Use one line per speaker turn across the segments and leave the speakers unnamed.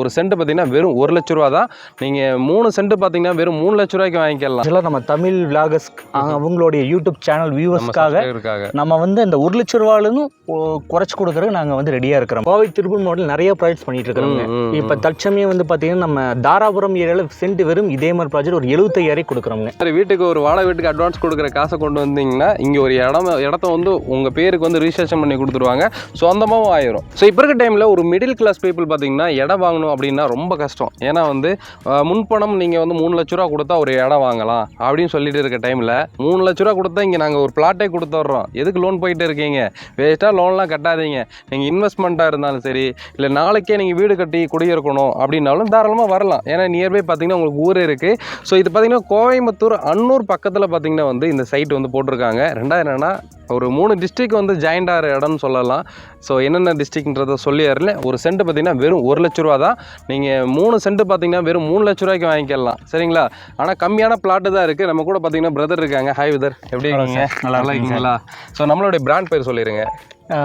ஒரு சென்ட் பார்த்தீங்கன்னா வெறும் ஒரு லட்ச ரூபா தான். நீங்கள் மூணு சென்ட் பார்த்தீங்கன்னா வெறும் மூணு லட்ச ரூபாய்க்கு வாங்கிக்கலாம்.
ஆக்சுவலாக நம்ம தமிழ் விலாகஸ் அவங்களுடைய யூடியூப் சேனல் வியூவர்ஸ்க்காக. நம்ம வந்து இந்த ஒரு லட்ச ரூபாயிலும் குறைச்சி கொடுக்குறதுக்கு நாங்கள் வந்து ரெடியாக இருக்கிறோம். கோவை திருப்பூர் மாவட்டம் நிறைய ப்ராஜெக்ட்ஸ் பண்ணிட்டு இருக்கிறோங்க. இப்போ தற்சமயம் வந்து பார்த்தீங்கன்னா நம்ம தாராபுரம் ஏரியாவில் சென்ட் வெறும் இதே மாதிரி ப்ராஜெக்ட் ஒரு எழுபத்தையாயிரம் கொடுக்குறோங்க.
சரி வீட்டுக்கு ஒரு வாடகை வீட்டுக்கு அட்வான்ஸ் கொடுக்குற காசை கொண்டு வந்தீங்கன்னா இங்கே ஒரு இடம் இடத்த வந்து உங்கள் பேருக்கு வந்து ரிஜிஸ்ட்ரேஷன் பண்ணி கொடுத்துருவாங்க சொந்தமாகவும் ஆயிரும். ஸோ இப்போ இருக்க டைமில் ஒரு மிடில் கிளாஸ் பீப்புள் பார்த்தீங்கன்னா இடம் வாங்கணும் அப்படின்னா ரொம்ப கஷ்டம். ஏன்னா வந்து முன்பணம் நீங்கள் வந்து மூணு லட்ச ரூபா கொடுத்தா ஒரு இடம் வாங்கலாம் அப்படின்னு சொல்லிட்டு இருக்க டைமில் மூணு லட்ச ரூபா கொடுத்தா இங்கே நாங்கள் ஒரு பிளாட்டே கொடுத்துட்றோம். எதுக்கு லோன் போயிட்டு இருக்கீங்க? வேஸ்ட்டாக லோன்லாம் கட்டாதீங்க. நீங்கள் இன்வெஸ்ட்மெண்ட்டாக இருந்தாலும் சரி இல்லை நாளைக்கே நீங்கள் வீடு கட்டி குடியிருக்கணும் அப்படின்னாலும் தாராளமாக வரலாம். ஏன்னா நியர்பை பார்த்தீங்கன்னா உங்களுக்கு ஊர் இருக்குது ஸோ இது பார்த்தீங்கன்னா கோயம்புத்தூர் அன்னூர் பக்கத்தில் பார்த்தீங்கன்னா வந்து இந்த சைட் வந்து போட்டிருக்காங்க. ரெண்டாவது என்னென்னா ஒரு மூணு டிஸ்ட்ரிக் வந்து ஜாயிண்ட் ஆகிற இடம்னு சொல்லலாம். ஸோ என்னென்ன டிஸ்ட்ரிக்ன்றதை சொல்லிடுறேன் ஒரு சென்ட் பார்த்தீங்கன்னா வெறும் ஒரு லட்ச ரூபா தான். நீங்கள் மூணு சென்ட் பார்த்தீங்கன்னா வெறும் மூணு லட்ச ரூபாய்க்கு வாங்கிக்கலாம். சரிங்களா? ஆனால் கம்மியான பிளாட்டு தான் இருக்குது நம்ம கூட பார்த்தீங்கன்னா பிரதர் இருக்காங்க. ஹாய் விதர் எப்படி இருக்கீங்க.
நல்லா
இருக்கீங்களா ஸோ நம்மளுடைய பிராண்ட் பேர் சொல்லிடுங்க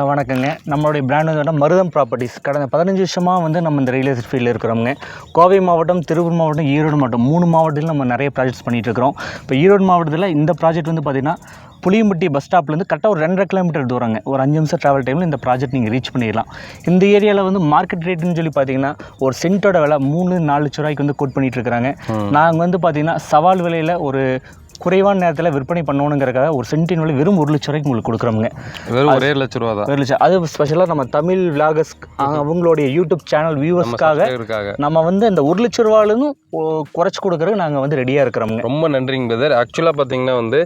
வணக்கங்க. நம்மளுடைய பிராண்ட் வந்து மருதம் ப்ராப்பர்ட்டிஸ் கடந்த பதினஞ்சு வருஷமாக வந்து நம்ம இந்த ரியல் எஸ்டேட் ஃபீல்டில் இருக்கிறோங்க கோவை மாவட்டம் திருப்பூர் மாவட்டம் ஈரோடு மாவட்டம் மூணு மாவட்டத்தில் நம்ம நிறைய ப்ராஜெக்ட்ஸ் பண்ணிட்டு இருக்கிறோம். இப்போ ஈரோடு மாவட்டத்தில் இந்த ப்ராஜெக்ட் வந்து பார்த்திங்கன்னா புளியம்பட்டி பஸ் ஸ்டாப்லேருந்து கரெக்டாக ஒரு ரெண்டரை கிலோமீட்டர் தூரங்க. ஒரு அஞ்சு நிமிஷம் ட்ராவல் டைமில் இந்த ப்ராஜெக்ட் நீங்கள் ரீச் பண்ணிடலாம். இந்த ஏரியாவில் வந்து மார்க்கெட் ரேட்டுன்னு சொல்லி பார்த்தீங்கன்னா ஒரு சென்ட்டோட விலை மூணு நாலு லட்ச ரூபாய்க்கு வந்து கோட் பண்ணிட்டு இருக்கிறாங்க. நாங்கள் வந்து பார்த்தீங்கன்னா சவால் விலையில் ஒரு குறைவான நேரத்தில் விற்பனை பண்ணணுங்கிறக்காக ஒரு சென்ட்டின் விலை வெறும் ஒரு லட்ச ரூபாய்க்கு உங்களுக்கு கொடுக்குறோங்க
வெறும் ஒரே லட்ச ரூபா தான்
ஒரு லட்சம். அது ஸ்பெஷலாக நம்ம தமிழ் விலாகஸ் அவங்களுடைய யூடியூப் சேனல் வியூவர்ஸ்க்காக. நம்ம வந்து இந்த ஒரு லட்ச ரூபாயிலும் குறைச்சி கொடுக்குறதுக்கு நாங்கள் வந்து ரெடியாக இருக்கிறோங்க
ரொம்ப நன்றிங்க பிரதர் ஆக்சுவலாக பார்த்தீங்கன்னா வந்து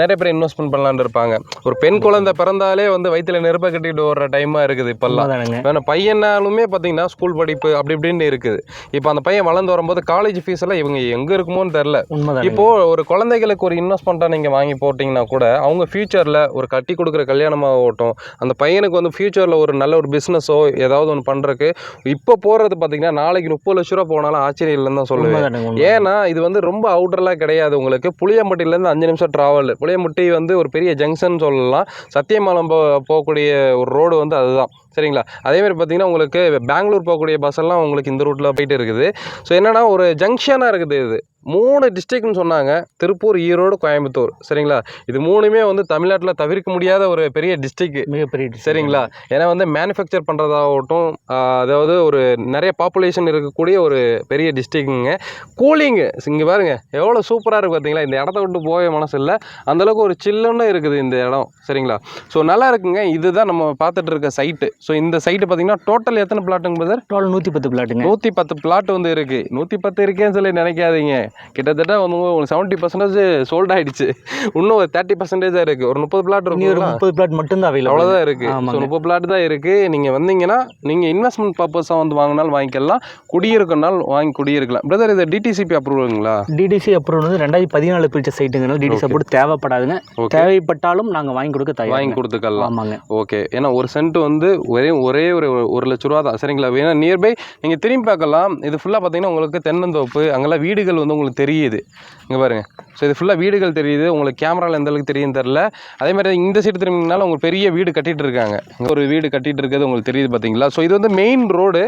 நிறைய பேர் இன்வெஸ்ட்மெண்ட் பண்ணலான்னு இருப்பாங்க. ஒரு பெண் குழந்தை பிறந்தாலே வந்து வயித்துல நெருப்ப கட்டிட்டு வர்ற டைமாக இருக்குது இப்போல்லாம். பையனாலுமே பார்த்தீங்கன்னா ஸ்கூல் படிப்பு அப்படி இப்படின்னு இருக்குது. இப்போ அந்த பையன் வளர்ந்து வரும்போது காலேஜ் ஃபீஸ் எல்லாம் இவங்க எங்கே இருக்குமோன்னு தெரில இப்போ ஒரு குழந்தைகளுக்கு ஒரு இன்வெஸ்ட்மெண்ட்டாக நீங்கள் வாங்கி போட்டிங்கன்னா கூட அவங்க ஃபியூச்சரில் ஒரு கட்டி கொடுக்குற கல்யாணமாகட்டும் அந்த பையனுக்கு வந்து ஃபியூச்சரில் ஒரு நல்ல ஒரு பிஸ்னஸோ ஏதாவது ஒன்று பண்ணுறக்கு இப்போ போகிறது பார்த்தீங்கன்னா நாளைக்கு முப்பது லட்ச ரூபா போனாலும் ஆச்சரியம் இல்லைன்னு தான் சொல்லுவேன். ஏன்னா இது வந்து ரொம்ப அவுட்டர்லாம் கிடையாது உங்களுக்கு. புளியம்பட்டியிலேருந்து அஞ்சு நிமிஷம் ட்ராவல் புளியம்பட்டி வந்து ஒரு பெரிய ஜங்ஷன் சொல்லலாம். சத்தியமலம் போகக்கூடிய ஒரு ரோடு வந்து அதுதான். சரிங்களா? அதே மாதிரி பார்த்தீங்கன்னா உங்களுக்கு பெங்களூர் போகக்கூடிய பஸ் எல்லாம் உங்களுக்கு இந்த ரூட்டில் போயிட்டு இருக்குது. ஸோ என்னன்னா ஒரு ஜங்ஷனாக இருக்குது இது. மூணு டிஸ்ட்ரிக்ட்னு சொன்னாங்க. திருப்பூர் ஈரோடு கோயம்புத்தூர். சரிங்களா? இது மூணுமே வந்து தமிழ்நாட்டில் தவிர்க்க முடியாத ஒரு பெரிய டிஸ்ட்ரிக்ட்
மிகப்பெரிய.
சரிங்களா? ஏன்னா வந்து மேனுஃபேக்சர் பண்ணுறதாகட்டும் அதாவது ஒரு நிறைய பாப்புலேஷன் இருக்கக்கூடிய ஒரு பெரிய டிஸ்ட்ரிக்ட்டுங்க கூலிங்கு இங்கே பாருங்க எவ்வளோ சூப்பராக இருக்குது பார்த்தீங்களா? இந்த இடத்த விட்டு போகவே மனசு இல்லை. அந்தளவுக்கு ஒரு சில்லுன்னு இருக்குது இந்த இடம். சரிங்களா? ஸோ நல்லா இருக்குங்க. இதுதான் நம்ம பார்த்துட்டு இருக்க சைட்டு ஸோ இந்த சைட்டு பார்த்தீங்கன்னா டோட்டல் எத்தனை பிளாட்டுங்க பிரதர்
டோட்டல் நூற்றி பத்து பிளாட்டுங்க
நூற்றி பத்து பிளாட் வந்து இருக்குது நூற்றி பத்து இருக்கேன்னு சொல்லி நினைக்காதீங்க. கிட்டத்தட்ட வந்து உங்களுக்கு செவன்ட்டி பர்சன்டேஜ் சோல்ட் ஆயிடுச்சு. இன்னும் ஒரு தேர்ட்டி பர்சன்டேஜாக இருக்குது ஒரு முப்பது பிளாட் இருக்குங்களா
முப்பது பிளாட் மட்டும்தான் அவைலபிள்
அவ்வளோதான் இருக்கு. ஸோ. முப்பது பிளாட் தான் இருக்கு. நீங்க வந்தீங்கன்னா நீங்க இன்வெஸ்ட்மெண்ட் பர்பஸாக வந்து வாங்கினாலும் வாங்கிக்கலாம். குடியிருக்கனாலும் வாங்கி குடியிருக்கலாம். பிரதர் இது டிடிசிபி அப்ரூவலுங்களா
டிடிசி அப்ரூவல் வந்து ரெண்டாயிரத்தி பதினாலு பிரிச்ச சைட்டுங்கனால டிடிசி அப்ரூவ் தேவைப்படாதுங்க. தேவைப்பட்டாலும் நாங்கள் வாங்கி கொடுக்க
வாங்கி கொடுத்துக்கலாம்.
ஆமாங்க.
ஓகே ஏன்னா ஒரு சென்ட் வந்து ஒரே ஒரே ஒரு ஒரு லட்ச ரூபா தான். சரிங்களா? ஏன்னா நியர்பை நீங்கள் திரும்பி பார்க்கலாம். இது ஃபுல்லாக பார்த்தீங்கன்னா உங்களுக்கு தென்னந்தோப்பு அங்கெல்லாம் வீடுகள் வந்து உங்களுக்கு தெரியுது. இங்கே பாருங்கள் ஸோ இது ஃபுல்லாக வீடுகள் தெரியுது. உங்களுக்கு கேமராவில் எந்த அளவுக்கு தெரியும் தெரில அதே மாதிரி இந்த சைடு திரும்பினாலும் உங்களுக்கு பெரிய வீடு கட்டிகிட்டு இருக்காங்க. ஒரு வீடு கட்டிகிட்டு இருக்கிறது உங்களுக்கு தெரியுது பார்த்தீங்களா? ஸோ இது வந்து மெயின் ரோடு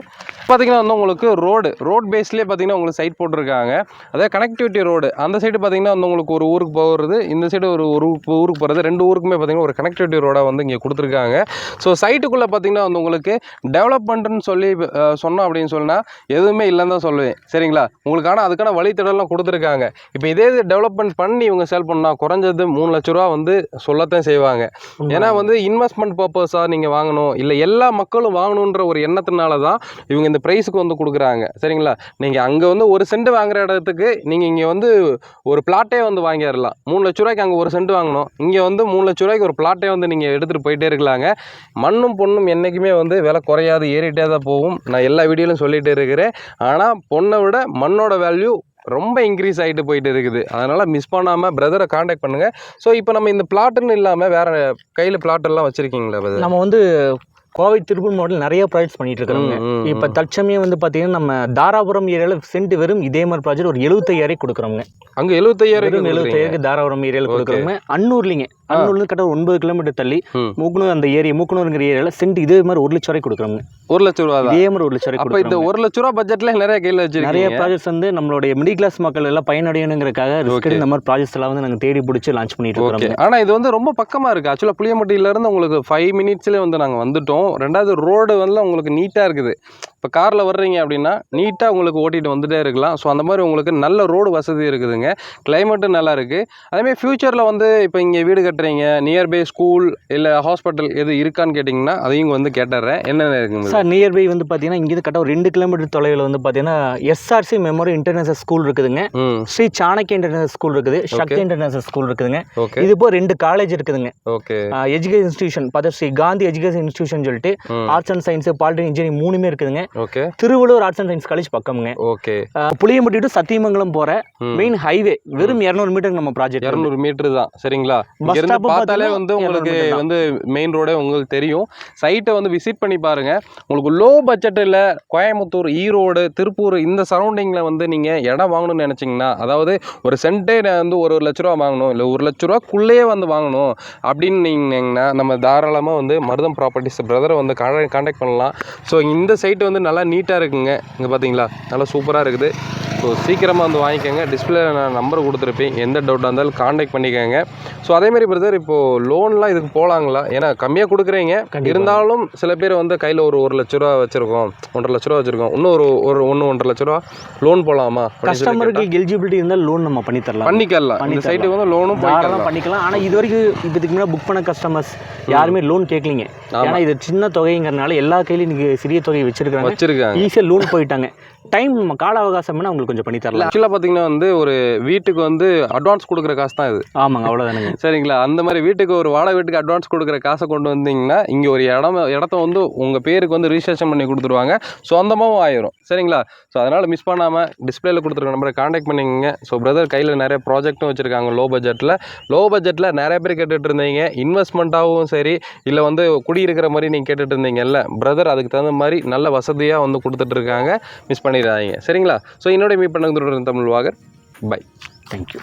பார்த்தீங்கன்னா வந்து உங்களுக்கு ரோடு ரோட் பேஸ்லேயே பார்த்தீங்கன்னா உங்களுக்கு சைட் போட்டிருக்காங்க. அதே கனெக்டிவிட்டி ரோடு அந்த சைடு பார்த்தீங்கன்னா வந்து உங்களுக்கு ஒரு ஊருக்கு போகிறது இந்த சைடு ஒரு ஒரு ஊருக்கு- ஊருக்கு போகிறது ரெண்டு ஊருக்குமே பார்த்தீங்கன்னா ஒரு கனெக்டிவிட்டி ரோடாக வந்து இங்கே கொடுத்துருக்காங்க. ஸோ சைட்டுக்குள்ளே பார்த்தீங்கன்னா வந்து உங்களுக்கு டெவலப்மெண்ட்னு சொல்லி சொன்னோம் அப்படின்னு சொன்னால் எதுவுமே இல்லைன்னு தான் சொல்லுவேன். சரிங்களா? உங்களுக்கான அதுக்கான வழித்தடம்லாம் கொடுத்துருக்காங்க. இப்போ இதே இது டெவலப்மெண்ட் பண்ணி இவங்க சேல் பண்ணால் குறைஞ்சது மூணு லட்ச ரூபா வந்து சொல்லத்தான் செய்வாங்க. ஏன்னா வந்து இன்வெஸ்ட்மெண்ட் பர்பஸாக நீங்கள் வாங்கணும். இல்லை எல்லா மக்களும் வாங்கணுன்ற ஒரு எண்ணத்தினால தான் இவங்க இந்த ப்ரைஸுக்கு வந்து கொடுக்குறாங்க. சரிங்களா? நீங்கள் அங்கே வந்து ஒரு சென்ட் வாங்குற இடத்துக்கு நீங்கள் இங்கே வந்து ஒரு பிளாட்டே வந்து வாங்கிடலாம். மூணு லட்ச ரூபாய்க்கு அங்கே ஒரு சென்ட் வாங்கணும். இங்கே வந்து மூணு லட்ச ரூபாய்க்கு ஒரு பிளாட்டே வந்து நீங்கள் எடுத்துகிட்டு போயிட்டே இருக்கலாங்க. மண்ணும் பொண்ணும் என்றைக்குமே வந்து விலை குறையாது ஏறிட்டே தான் போகும். நான் எல்லா வீடியோலையும் சொல்லிட்டு இருக்கிறேன். ஆனால் பொண்ணை விட மண்ணோட வேல்யூ ரொம்ப இன்க்ரீஸ் ஆகிட்டு போயிட்டு இருக்குது. அதனால் மிஸ் பண்ணாமல் பிரதரை காண்டாக்ட் பண்ணுங்கள் ஸோ இப்போ நம்ம இந்த பிளாட்டுன்னு இல்லாமல் வேறு கையில் பிளாட் எல்லாம் வச்சுருக்கீங்களா பிரதர்
நம்ம வந்து கோவை திருப்பூர் மாவட்டத்தில் நிறைய ப்ராஜெக்ட்ஸ் பண்ணிட்டு இருக்கிறோங்க. இப்போ தற்சமயம் வந்து பார்த்தீங்கன்னா நம்ம தாராபுரம் ஏரியாவில் சென்ட் வெறும் இதே மாதிரி ப்ராஜெக்ட் ஒரு எழுபத்தையாயிரம் கொடுக்குறோங்க.
அங்கே எழுபத்தையாயிரம்
எழுபத்தையாயிரம் தாராபுரம் ஏரியாவில். கொடுக்குறோங்க. அன்னூர்லிங்க. அன்னூர்லேருந்து கரெக்டாக ஒன்பது கிலோமீட்டர் தள்ளி. மூக்கனூர் அந்த ஏரியா மூக்கனூருங்கிற ஏரியாவில் சென்ட் இதே மாதிரி ஒரு லட்சம் வரைக்கும் கொடுக்குறோங்க.
ஒரு லட்ச ரூபா
இதே மாதிரி ஒரு லட்சம் வரைக்கும்
இந்த ஒரு லட்ச ரூபா பட்ஜெட்ல நிறைய கையில
நிறைய
வச்சிருக்கீங்க
ப்ராஜெக்ட்ஸ் வந்து நம்மளுடைய மிடில் கிளாஸ் மக்கள் எல்லாம் பயனடையணுங்கிறக்காக ரிஸ்க். இந்த மாதிரி ப்ராஜெக்ட்ஸ் எல்லாம் வந்து நாங்கள் தேடி பிடிச்சி லான்ச் பண்ணிட்டு
ஓகே
இருக்கிறோம்.
ஆனா இது வந்து ரொம்ப பக்கமா இருக்கு. ஆக்சுவலா புளியம்பட்டியில இருந்து உங்களுக்கு ஃபைவ் மினிட்ஸ்லேயே வந்து நாங்க வந்துட்டோம். ரெண்டாவது ரோடு வந்து உங்களுக்கு நீட்டா இருக்குது. இப்போ கார்ல வர்றீங்க அப்படின்னா நீட்டா உங்களுக்கு ஓட்டிட்டு வந்துட்டே இருக்கலாம். ஸோ அந்த மாதிரி உங்களுக்கு நல்ல ரோடு வசதி இருக்குதுங்க. கிளைமேட்டும் நல்லா இருக்கு. அதே மாதிரி ஃபியூச்சர்ல வந்து இப்போ இங்க வீடு கட்டுறீங்க நியர்பை ஸ்கூல் இல்ல ஹாஸ்பிட்டல் எது இருக்கான்னு கேட்டிங்கன்னா அதையும் வந்து கேட்டுறேன். என்னென்ன இருக்குங்க
சார் நியர்பை வந்து பார்த்தீங்கன்னா இங்கேருந்து கரெக்டாக ஒரு ரெண்டு கிலோமீட்டர் தொலைவில் வந்து பார்த்தீங்கன்னா எஸ்ஆர்சி மெமோரி இன்டர்நேஷனல் ஸ்கூல் இருக்குதுங்க. ஸ்ரீ சாணக்கிய இன்டர்நேஷனல் ஸ்கூல் இருக்குது சக்தி இன்டர்நேஷனல் ஸ்கூல் இருக்குதுங்க. இது போக ரெண்டு காலேஜ் இருக்குதுங்க.
ஓகே
எஜுகேஷன் இன்ஸ்டியூஷன் பார்த்தா ஸ்ரீ காந்தி எஜுகேஷன் இன்ஸ்டியூஷன் சொல்லிட்டு arts and science polytechnic engineering மூணுமே இருக்குதுங்க.
Okay
Thiruvallur arts and science college பக்கமுங்க.
Okay
Puliyampatti to Sathyamangalam போற
ம்.
மெயின் ஹைவே வெறும் இரநூறு மீட்டர் நம்ம ப்ராஜெக்ட்
இரநூறு மீட்டர் தான். சரிங்களா? இருந்து பார்த்தாலே வந்து உங்களுக்கு
200 meter தான்.
வந்து மெயின் ரோடே உங்களுக்கு தெரியும். சைட்டை வந்து விசிட் பண்ணி பாருங்க. உங்களுக்கு லோ பட்ஜெட்டில் கோயம்புத்தூர் ஈரோடு திருப்பூர் இந்த சரௌண்டிங்கில் வந்து நீங்கள் இடம் வாங்கணும்னு நினச்சிங்கன்னா அதாவது ஒரு சென்ட்டே வந்து ஒரு ஒரு லட்ச ரூபா வாங்கணும் இல்லை ஒரு லட்ச ரூபாக்குள்ளேயே வந்து வாங்கணும் அப்படின்னு நீங்கன்னா நம்ம தாராளமாக வந்து மருதம் ப்ராப்பர்ட்டிஸ் பிரதரை வந்து கான்டாக்ட் பண்ணலாம். ஸோ இந்த சைட்டு வந்து நல்லா நீட்டாக இருக்குங்க. இங்கே பார்த்தீங்களா நல்லா சூப்பராக இருக்குது. ஸோ சீக்கிரமாக வந்து வாங்கிக்கோங்க. டிஸ்பிளே நான் நம்பர் கொடுத்துருப்பேன். எந்த டவுட்டாக இருந்தாலும் காண்டாக்ட் பண்ணிக்கோங்க. ஸோ அதேமாதிரி பிரதர் இப்போது லோன்லாம் இதுக்கு போகலாங்களா ஏன்னா கம்மியாக கொடுக்குறீங்க. இருந்தாலும் சில பேர் வந்து கையில் ஒரு ஒரு லட்ச ரூபா வச்சுருக்கோம் ஒன்றரை லட்ச ரூபா வச்சுருக்கோம். இன்னும் ஒரு ஒரு ஒன்று ஒன்றரை லட்ச ரூபா லோன் போகலாமா
கஸ்டமருக்கு எலிஜிபிலிட்டி இருந்தால் லோன் நம்ம பண்ணி தரலாம்.
பண்ணிக்கலாம்.
பண்ணி
இந்த சைட்டு வந்து லோனும் போய்க்கலாம்
பண்ணிக்கலாம் ஆனால் இது வரைக்கும் இப்போ இதுக்கு முன்னாடி புக் பண்ண கஸ்டமர்ஸ் யாருமே லோன் கேட்கலீங்க. ஏன்னா இது சின்ன தொகைங்கிறனால எல்லா கையிலையும் இன்னைக்கு சிறிய தொகை வச்சிருக்காங்க
வச்சுருக்காங்க.
ஈஸியாக லோன் போயிட்டாங்க. டைம் கால அவகாசம்னா உங்களுக்கு கொஞ்சம் பண்ணி தரலாம்.
ஆக்சுவலாக பார்த்தீங்கன்னா வந்து ஒரு வீட்டுக்கு வந்து அட்வான்ஸ் கொடுக்குற காசு தான் இது.
ஆமாங்க அவ்வளோதானுங்க
சரிங்களா? அந்த மாதிரி வீட்டுக்கு ஒரு வாடகை வீட்டுக்கு அட்வான்ஸ் கொடுக்குற காசை கொண்டு வந்தீங்கன்னா இங்கே ஒரு இடம் இடத்த வந்து உங்கள் பேருக்கு வந்து ரிஜிஸ்ட்ரேஷன் பண்ணி கொடுத்துருவாங்க. சொந்தமாகவும் ஆயிரும். சரிங்களா? ஸோ அதனால் மிஸ் பண்ணாமல் டிஸ்பிளேல கொடுத்துருக்க நம்பரை காண்டாக்ட் பண்ணிக்கங்க. ஸோ பிரதர் கையில் நிறைய ப்ராஜெக்ட்டும் வச்சுருக்காங்க லோ பட்ஜெட்டில் லோ பட்ஜெட்டில் நிறைய பேர் கேட்டுட்டு இருந்தீங்க. இன்வெஸ்ட்மெண்ட்டாகவும் சரி இல்லை வந்து குடியிருக்கிற மாதிரி நீங்கள் கேட்டுட்டு இருந்தீங்கல்ல பிரதர் அதுக்கு தகுந்த மாதிரி நல்ல வசதியாக வந்து கொடுத்துட்டு இருக்காங்க. மிஸ் பண்ணிடாதீங்க. சரிங்களா? ஸோ என்னோட மீட் பண்ண தமிழ் வாகர். By
thank you